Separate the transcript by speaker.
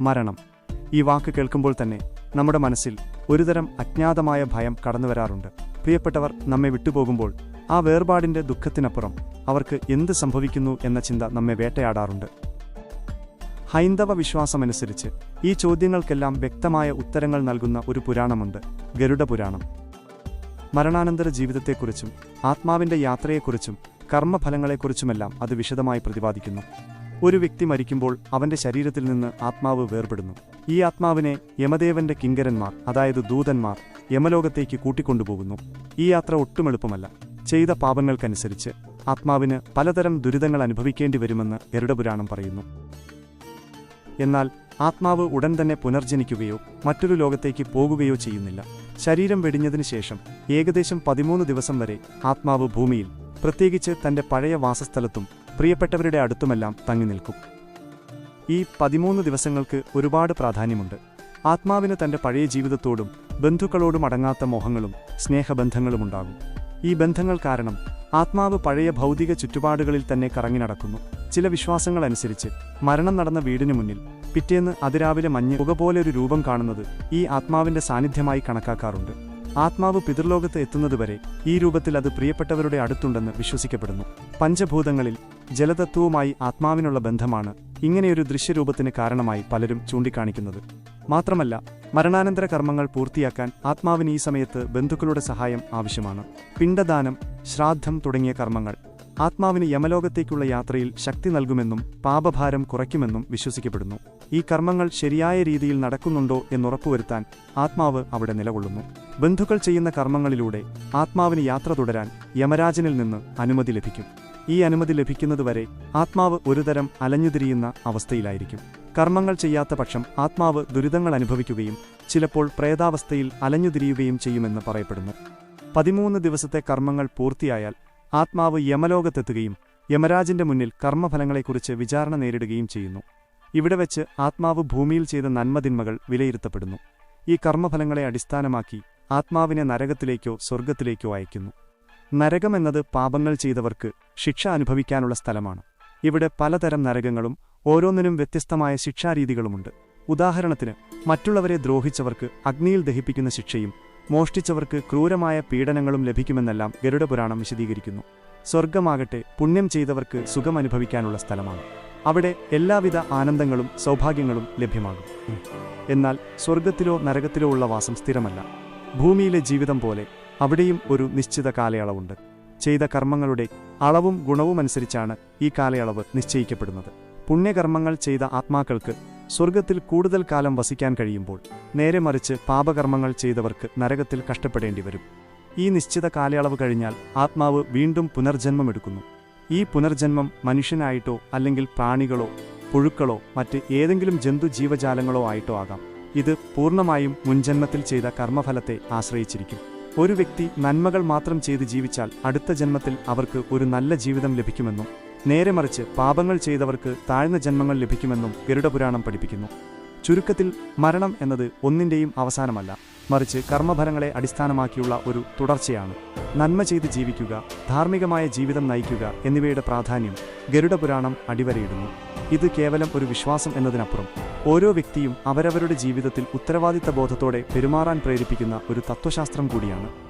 Speaker 1: മരണം. ഈ വാക്ക് കേൾക്കുമ്പോൾ തന്നെ നമ്മുടെ മനസ്സിൽ ഒരുതരം അജ്ഞാതമായ ഭയം കടന്നുവരാറുണ്ട് പ്രിയപ്പെട്ടവർ നമ്മെ വിട്ടുപോകുമ്പോൾ ആ വേർപാടിന്റെ ദുഃഖത്തിനപ്പുറം അവർക്ക് എന്ത് സംഭവിക്കുന്നു എന്ന ചിന്ത നമ്മെ വേട്ടയാടാറുണ്ട്. ഹൈന്ദവ വിശ്വാസമനുസരിച്ച് ഈ ചോദ്യങ്ങൾക്കെല്ലാം വ്യക്തമായ ഉത്തരങ്ങൾ നൽകുന്ന ഒരു പുരാണമുണ്ട് ഗരുഡ പുരാണം മരണാനന്തര ജീവിതത്തെക്കുറിച്ചും ആത്മാവിന്റെ യാത്രയെക്കുറിച്ചും കർമ്മഫലങ്ങളെക്കുറിച്ചുമെല്ലാം അത് വിശദമായി പ്രതിപാദിക്കുന്നു. ഒരു വ്യക്തി മരിക്കുമ്പോൾ അവന്റെ ശരീരത്തിൽ നിന്ന് ആത്മാവ് വേർപെടുന്നു. ഈ ആത്മാവിനെ യമദേവന്റെ കിങ്കരന്മാർ അതായത് ദൂതന്മാർ യമലോകത്തേക്ക് കൂട്ടിക്കൊണ്ടുപോകുന്നു. ഈ യാത്ര ഒട്ടും എളുപ്പമല്ല. ചെയ്ത പാപങ്ങൾക്കനുസരിച്ച് ആത്മാവിന് പലതരം ദുരിതങ്ങൾ അനുഭവിക്കേണ്ടി വരുമെന്ന് ഗരുഡപുരാണം പറയുന്നു. എന്നാൽ ആത്മാവ് ഉടൻ തന്നെ പുനർജനിക്കുകയോ മറ്റൊരു ലോകത്തേക്ക് പോകുകയോ ചെയ്യുന്നില്ല. ശരീരം വെടിഞ്ഞതിനു ശേഷം ഏകദേശം പതിമൂന്ന് ദിവസം വരെ ആത്മാവ് ഭൂമിയിൽ പ്രത്യേകിച്ച് തന്റെ പഴയ വാസസ്ഥലത്തും പ്രിയപ്പെട്ടവരുടെ അടുത്തുമെല്ലാം തങ്ങി നിൽക്കും. ഈ പതിമൂന്ന് ദിവസങ്ങൾക്ക് ഒരുപാട് പ്രാധാന്യമുണ്ട്. ആത്മാവിന് തന്റെ പഴയ ജീവിതത്തോടും ബന്ധുക്കളോടും അടങ്ങാത്ത മോഹങ്ങളും സ്നേഹബന്ധങ്ങളുമുണ്ടാകും. ഈ ബന്ധങ്ങൾ കാരണം ആത്മാവ് പഴയ ഭൗതിക ചുറ്റുപാടുകളിൽ തന്നെ കറങ്ങി നടക്കുന്നു. ചില വിശ്വാസങ്ങൾ അനുസരിച്ച് മരണം നടന്ന വീടിനു മുന്നിൽ പിറ്റേന്ന് അതിരാവിലെ മഞ്ഞ് പുക പോലെ ഒരു രൂപം കാണുന്നത് ഈ ആത്മാവിന്റെ സാന്നിധ്യമായി കണക്കാക്കാറുണ്ട്. ആത്മാവ് പിതൃലോകത്ത് എത്തുന്നതുവരെ ഈ രൂപത്തിൽ അത് പ്രിയപ്പെട്ടവരുടെ അടുത്തുണ്ടെന്ന് വിശ്വസിക്കപ്പെടുന്നു. പഞ്ചഭൂതങ്ങളിൽ ജലതത്വവുമായി ആത്മാവിനുള്ള ബന്ധമാണ് ഇങ്ങനെയൊരു ദൃശ്യരൂപത്തിന് കാരണമായി പലരും ചൂണ്ടിക്കാണിക്കുന്നത്. മാത്രമല്ല മരണാനന്തര കർമ്മങ്ങൾ പൂർത്തിയാക്കാൻ ആത്മാവിന് ഈ സമയത്ത് ബന്ധുക്കളുടെ സഹായം ആവശ്യമാണ്. പിണ്ടദാനം ശ്രാദ്ധം തുടങ്ങിയ കർമ്മങ്ങൾ ആത്മാവിന് യമലോകത്തേക്കുള്ള യാത്രയിൽ ശക്തി നൽകുമെന്നും പാപഭാരം കുറയ്ക്കുമെന്നും വിശ്വസിക്കപ്പെടുന്നു. ഈ കർമ്മങ്ങൾ ശരിയായ രീതിയിൽ നടക്കുന്നുണ്ടോ എന്നുറപ്പുവരുത്താൻ ആത്മാവ് അവിടെ നിലകൊള്ളുന്നു. ബന്ധുക്കൾ ചെയ്യുന്ന കർമ്മങ്ങളിലൂടെ ആത്മാവിന് യാത്ര തുടരാൻ യമരാജനിൽ നിന്ന് അനുമതി ലഭിക്കും. ഈ അനുമതി ലഭിക്കുന്നതുവരെ ആത്മാവ് ഒരുതരം അലഞ്ഞുതിരിയുന്ന അവസ്ഥയിലായിരിക്കും. കർമ്മങ്ങൾ ചെയ്യാത്ത പക്ഷം ആത്മാവ് ദുരിതങ്ങൾ അനുഭവിക്കുകയും ചിലപ്പോൾ പ്രേതാവസ്ഥയിൽ അലഞ്ഞുതിരിയുകയും ചെയ്യുമെന്ന് പറയപ്പെടുന്നു. പതിമൂന്ന് ദിവസത്തെ കർമ്മങ്ങൾ പൂർത്തിയായാൽ ആത്മാവ് യമലോകത്തെത്തുകയും യമരാജിന്റെ മുന്നിൽ കർമ്മഫലങ്ങളെക്കുറിച്ച് വിചാരണ നേരിടുകയും ചെയ്യുന്നു. ഇവിടെ വെച്ച് ആത്മാവ് ഭൂമിയിൽ ചെയ്ത നന്മതിന്മകൾ വിലയിരുത്തപ്പെടുന്നു. ഈ കർമ്മഫലങ്ങളെ അടിസ്ഥാനമാക്കി ആത്മാവിനെ നരകത്തിലേക്കോ സ്വർഗത്തിലേക്കോ അയക്കുന്നു. നരകമെന്നത് പാപങ്ങൾ ചെയ്തവർക്ക് ശിക്ഷ അനുഭവിക്കാനുള്ള സ്ഥലമാണ്. ഇവിടെ പലതരം നരകങ്ങളും ഓരോന്നിനും വ്യത്യസ്തമായ ശിക്ഷാരീതികളുമുണ്ട്. ഉദാഹരണത്തിന് മറ്റുള്ളവരെ ദ്രോഹിച്ചവർക്ക് അഗ്നിയിൽ ദഹിപ്പിക്കുന്ന ശിക്ഷയും മോഷ്ടിച്ചവർക്ക് ക്രൂരമായ പീഡനങ്ങളും ലഭിക്കുമെന്നെല്ലാം ഗരുഡപുരാണം വിശദീകരിക്കുന്നു. സ്വർഗമാകട്ടെ പുണ്യം ചെയ്തവർക്ക് സുഖം അനുഭവിക്കാനുള്ള സ്ഥലമാണ്. അവിടെ എല്ലാവിധ ആനന്ദങ്ങളും സൗഭാഗ്യങ്ങളും ലഭ്യമാകും. എന്നാൽ സ്വർഗത്തിലോ നരകത്തിലോ ഉള്ള വാസം സ്ഥിരമല്ല. ഭൂമിയിലെ ജീവിതം പോലെ അവിടെയും ഒരു നിശ്ചിത കാലയളവുണ്ട്. ചെയ്ത കർമ്മങ്ങളുടെ അളവും ഗുണവും അനുസരിച്ചാണ് ഈ കാലയളവ് നിശ്ചയിക്കപ്പെടുന്നത്. പുണ്യകർമ്മങ്ങൾ ചെയ്ത ആത്മാക്കൾക്ക് സ്വർഗത്തിൽ കൂടുതൽ കാലം വസിക്കാൻ കഴിയുമ്പോൾ നേരെ മറിച്ച് പാപകർമ്മങ്ങൾ ചെയ്തവർക്ക് നരകത്തിൽ കഷ്ടപ്പെടേണ്ടി വരും. ഈ നിശ്ചിത കാലയളവ് കഴിഞ്ഞാൽ ആത്മാവ് വീണ്ടും പുനർജന്മമെടുക്കുന്നു. ഈ പുനർജന്മം മനുഷ്യനായിട്ടോ അല്ലെങ്കിൽ പ്രാണികളോ പുഴുക്കളോ മറ്റ് ഏതെങ്കിലും ജന്തു ജീവജാലങ്ങളോ ആയിട്ടോ ആകാം. ഇത് പൂർണമായും മുൻജന്മത്തിൽ ചെയ്ത കർമ്മഫലത്തെ ആശ്രയിച്ചിരിക്കും. ഒരു വ്യക്തി നന്മകൾ മാത്രം ചെയ്ത് ജീവിച്ചാൽ അടുത്ത ജന്മത്തിൽ അവർക്ക് ഒരു നല്ല ജീവിതം ലഭിക്കുമെന്നും നേരെ മറിച്ച് പാപങ്ങൾ ചെയ്തവർക്ക് താഴ്ന്ന ജന്മങ്ങൾ ലഭിക്കുമെന്നും ഗരുഡപുരാണം പഠിപ്പിക്കുന്നു. ചുരുക്കത്തിൽ മരണം എന്നത് ഒന്നിന്റെയും അവസാനമല്ല മറിച്ച് കർമ്മഫലങ്ങളെ അടിസ്ഥാനമാക്കിയുള്ള ഒരു തുടർച്ചയാണ്. നന്മ ചെയ്ത് ജീവിക്കുക ധാർമ്മികമായ ജീവിതം നയിക്കുക എന്നിവയുടെ പ്രാധാന്യം ഗരുഡപുരാണം അടിവരയിടുന്നു. ഇത് കേവലം ഒരു വിശ്വാസം എന്നതിനപ്പുറം ഓരോ വ്യക്തിയും അവരവരുടെ ജീവിതത്തിൽ ഉത്തരവാദിത്ത ബോധത്തോടെ പെരുമാറാൻ പ്രേരിപ്പിക്കുന്ന ഒരു തത്വശാസ്ത്രം കൂടിയാണ്.